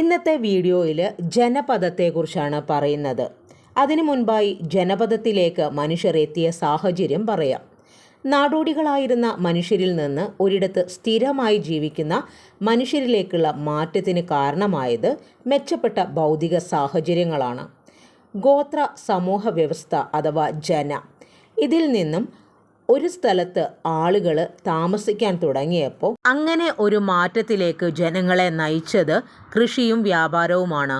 ഇന്നത്തെ വീഡിയോയിൽ ജനപദത്തെക്കുറിച്ചാണ് പറയുന്നത്. അതിനു മുൻപായി ജനപദത്തിലേക്ക് മനുഷ്യർ എത്തിയ സാഹചര്യം പറയാം. നാടോടികളായിരുന്ന മനുഷ്യരിൽ നിന്ന് ഒരിടത്ത് സ്ഥിരമായി ജീവിക്കുന്ന മനുഷ്യരിലേക്കുള്ള മാറ്റത്തിന് കാരണമായത് മെച്ചപ്പെട്ട ഭൗതിക സാഹചര്യങ്ങളാണ്. ഗോത്ര സമൂഹ വ്യവസ്ഥ അഥവാ ജന. ഇതിൽ നിന്നും ഒരു സ്ഥലത്ത് ആളുകൾ താമസിക്കാൻ തുടങ്ങിയപ്പോൾ അങ്ങനെ ഒരു മാറ്റത്തിലേക്ക് ജനങ്ങളെ നയിച്ചത് കൃഷിയും വ്യാപാരവുമാണ്.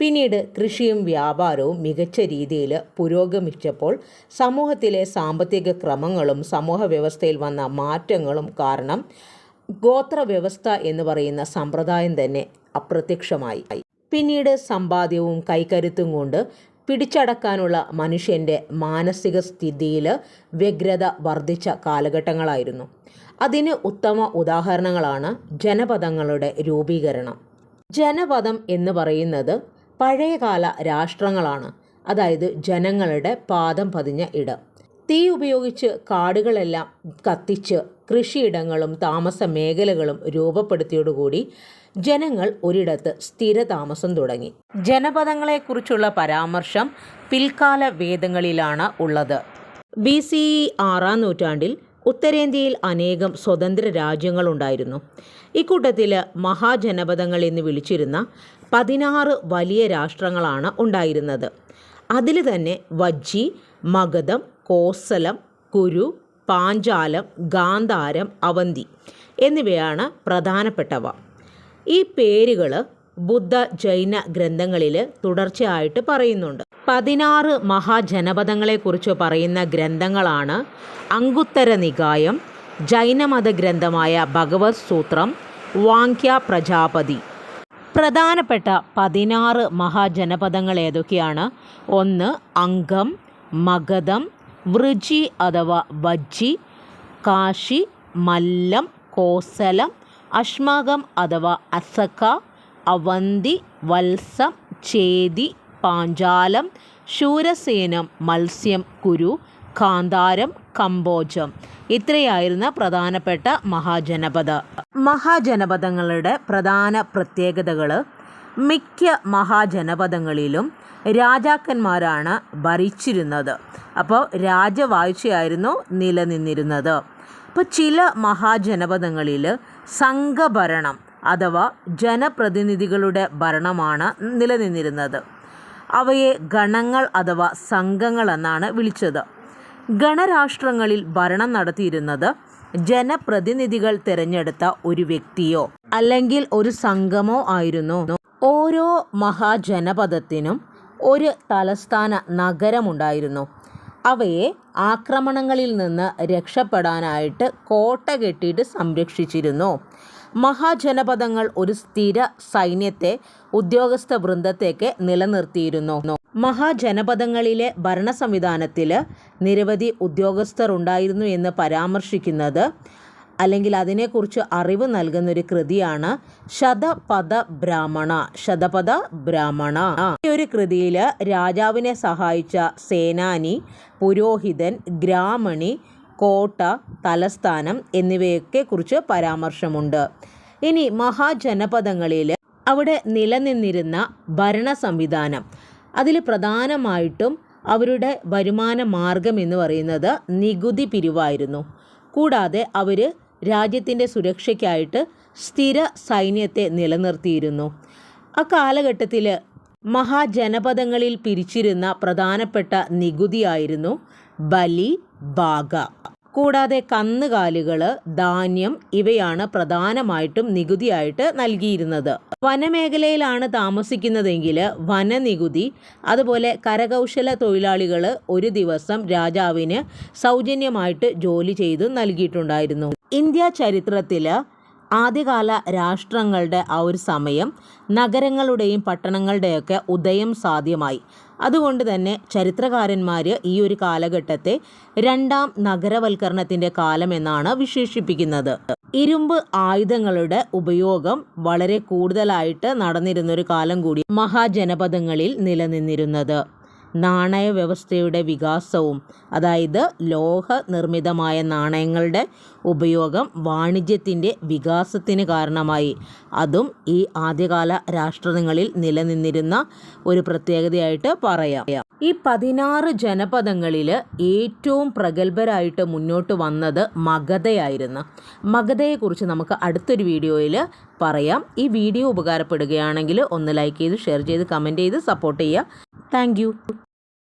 പിന്നീട് കൃഷിയും വ്യാപാരവും മികച്ച രീതിയിൽ പുരോഗമിച്ചപ്പോൾ സമൂഹത്തിലെ സാമ്പത്തിക ക്രമങ്ങളും സമൂഹ വ്യവസ്ഥയിൽ വന്ന മാറ്റങ്ങളും കാരണം ഗോത്ര വ്യവസ്ഥ എന്ന് പറയുന്ന സമ്പ്രദായം തന്നെ അപ്രത്യക്ഷമായി. പിന്നീട് സമ്പാദ്യവും കൈക്കരുത്തും കൊണ്ട് പിടിച്ചടക്കാനുള്ള മനുഷ്യന്റെ മാനസിക സ്ഥിതിയിൽ വ്യഗ്രത വർദ്ധിച്ച കാലഘട്ടങ്ങളായിരുന്നു. അതിന് ഉത്തമ ഉദാഹരണങ്ങളാണ് ജനപദങ്ങളുടെ രൂപീകരണം. ജനപദം എന്ന് പറയുന്നത് പഴയകാല രാഷ്ട്രങ്ങളാണ്. അതായത് ജനങ്ങളുടെ പാദം പതിഞ്ഞ ഇടം. തീ ഉപയോഗിച്ച് കാടുകളെല്ലാം കത്തിച്ച് കൃഷിയിടങ്ങളും താമസ മേഖലകളും രൂപപ്പെടുത്തിയോടുകൂടി ജനങ്ങൾ ഒരിടത്ത് സ്ഥിരതാമസം തുടങ്ങി. ജനപദങ്ങളെക്കുറിച്ചുള്ള പരാമർശം പിൽക്കാല വേദങ്ങളിലാണ് ഉള്ളത്. ബി സി ഇ ആറാം നൂറ്റാണ്ടിൽ ഉത്തരേന്ത്യയിൽ അനേകം സ്വതന്ത്ര രാജ്യങ്ങളുണ്ടായിരുന്നു ഇക്കൂട്ടത്തിൽ മഹാജനപദങ്ങൾ എന്ന് വിളിച്ചിരുന്ന പതിനാറ് വലിയ രാഷ്ട്രങ്ങളാണ് ഉണ്ടായിരുന്നത്. അതിൽ തന്നെ വജ്ജി മഗധം കോസലം കുരു പാഞ്ചാലം ഗാന്ധാരം അവന്തി എന്നിവയാണ് പ്രധാനപ്പെട്ടവ. ഈ പേരുകൾ ബുദ്ധ ജൈന ഗ്രന്ഥങ്ങളിൽ തുടർച്ചയായിട്ട് പറയുന്നുണ്ട്. പതിനാറ് മഹാജനപദങ്ങളെക്കുറിച്ച് പറയുന്ന ഗ്രന്ഥങ്ങളാണ് അങ്കുത്തര നികായം ജൈനമത ഗ്രന്ഥമായ ഭഗവത് സൂത്രം വാങ്ക്യ പ്രജാപതി. പ്രധാനപ്പെട്ട പതിനാറ് മഹാജനപദങ്ങൾ ഏതൊക്കെയാണ് ഒന്ന് അംഗം മഗധം വൃജി അഥവാ വജ്ജി കാശി മല്ലം കോസലം അഷ്മാകം അഥവാ അസക്ക അവന്തി വത്സം ചേതി പാഞ്ചാലം ശൂരസേനം മത്സ്യം കുരു കാന്താരം കമ്പോജം. ഇത്രയായിരുന്ന പ്രധാനപ്പെട്ട മഹാജനപദ മഹാജനപദങ്ങളുടെ പ്രധാന പ്രത്യേകതകൾ മിക്ക മഹാജനപദങ്ങളിലും രാജാക്കന്മാരാണ് ഭരിച്ചിരുന്നത്. അപ്പോൾ രാജവാഴ്ചയായിരുന്നു നിലനിന്നിരുന്നത്. അപ്പോൾ ചില മഹാജനപദങ്ങളിൽ സംഘഭരണം അഥവാ ജനപ്രതിനിധികളുടെ ഭരണമാണ് നിലനിന്നിരുന്നത്. അവയെ ഗണങ്ങൾ അഥവാ സംഘങ്ങൾ എന്നാണ് വിളിച്ചത്. ഗണരാഷ്ട്രങ്ങളിൽ ഭരണം നടത്തിയിരുന്നത് ജനപ്രതിനിധികൾ തിരഞ്ഞെടുത്ത ഒരു വ്യക്തിയോ അല്ലെങ്കിൽ ഒരു സംഘമോ ആയിരുന്നു. ഓരോ മഹാജനപദത്തിനും ഒരു തലസ്ഥാന നഗരമുണ്ടായിരുന്നു. അവയെ ആക്രമണങ്ങളിൽ നിന്ന് രക്ഷപ്പെടാനായിട്ട് കോട്ട കെട്ടിയിട്ട് സംരക്ഷിച്ചിരുന്നു. മഹാജനപദങ്ങൾ ഒരു സ്ഥിര സൈന്യത്തെ ഉദ്യോഗസ്ഥ വൃന്ദത്തേക്ക് നിലനിർത്തിയിരുന്നു. മഹാജനപദങ്ങളിലെ ഭരണ സംവിധാനത്തിൽ നിരവധി ഉദ്യോഗസ്ഥർ ഉണ്ടായിരുന്നു എന്ന് പരാമർശിക്കുന്നത്. അല്ലെങ്കിൽ അതിനെക്കുറിച്ച് അറിവ് നൽകുന്ന ഒരു കൃതിയാണ് ശതപഥ ബ്രാഹ്മണ ശതപഥ ബ്രാഹ്മണ ഈ ഒരു കൃതിയിൽ രാജാവിനെ സഹായിച്ച സേനാനി പുരോഹിതൻ ഗ്രാമണി കോട്ട തലസ്ഥാനം എന്നിവയൊക്കെ കുറിച്ച് പരാമർശമുണ്ട്. ഇനി മഹാജനപദങ്ങളിൽ അവിടെ നിലനിന്നിരുന്ന ഭരണ സംവിധാനം അതിൽ പ്രധാനമായിട്ടും അവരുടെ വരുമാന മാർഗം എന്ന് പറയുന്നത് നികുതി പിരിവായിരുന്നു. കൂടാതെ അവർ രാജ്യത്തിന്റെ സുരക്ഷയ്ക്കായിട്ട് സ്ഥിര സൈന്യത്തെ നിലനിർത്തിയിരുന്നു. ആ കാലഘട്ടത്തിൽ മഹാജനപദങ്ങളിൽ പിരിച്ചിരുന്ന പ്രധാനപ്പെട്ട നികുതിയായിരുന്നു ബലി ബാഗ. കൂടാതെ കന്നുകാലികൾ ധാന്യം ഇവയാണ് പ്രധാനമായിട്ടും നികുതിയായിട്ട് നൽകിയിരുന്നത്. വനമേഖലയിലാണ് താമസിക്കുന്നതെങ്കിൽ വനനികുതി അതുപോലെ കരകൗശല തൊഴിലാളികൾ ഒരു ദിവസം രാജാവിന് സൗജന്യമായിട്ട് ജോലി ചെയ്ത് നൽകിയിട്ടുണ്ടായിരുന്നു. ഇന്ത്യ ചരിത്രത്തിൽ ആദ്യകാല രാഷ്ട്രങ്ങളുടെ ആ ഒരു സമയം നഗരങ്ങളുടെയും പട്ടണങ്ങളുടെയൊക്കെ ഉദയം സാധ്യമായി. അതുകൊണ്ട് തന്നെ ചരിത്രകാരന്മാർ ഈ ഒരു കാലഘട്ടത്തെ രണ്ടാം നഗരവൽക്കരണത്തിന്റെ കാലം എന്നാണ് വിശേഷിപ്പിക്കുന്നത്. ഇരുമ്പ് ആയുധങ്ങളുടെ ഉപയോഗം വളരെ കൂടുതലായിട്ട് നടന്നിരുന്നൊരു കാലം കൂടി മഹാജനപദങ്ങളിൽ നിലനിന്നിരുന്നത്. നാണയ വ്യവസ്ഥയുടെ വികാസവും അതായത് ലോഹ നിർമ്മിതമായ നാണയങ്ങളുടെ ഉപയോഗം വാണിജ്യത്തിന്റെ വികാസത്തിന് കാരണമായി. അതും ഈ ആദ്യകാല രാഷ്ട്രങ്ങളിൽ നിലനിന്നിരുന്ന ഒരു പ്രത്യേകതയായിട്ട് പറയാം. ഈ പതിനാറ് ജനപദങ്ങളിൽ ഏറ്റവും പ്രഗത്ഭരായിട്ട് മുന്നോട്ട് വന്നത് മഗധയായിരുന്നു. മഗധയെക്കുറിച്ച് നമുക്ക് അടുത്തൊരു വീഡിയോയിൽ പറയാം. ഈ വീഡിയോ ഉപകാരപ്പെടുകയാണെങ്കിൽ ഒന്ന് ലൈക്ക് ചെയ്ത് ഷെയർ ചെയ്ത് കമന്റ് ചെയ്ത് സപ്പോർട്ട് ചെയ്യുക. താങ്ക്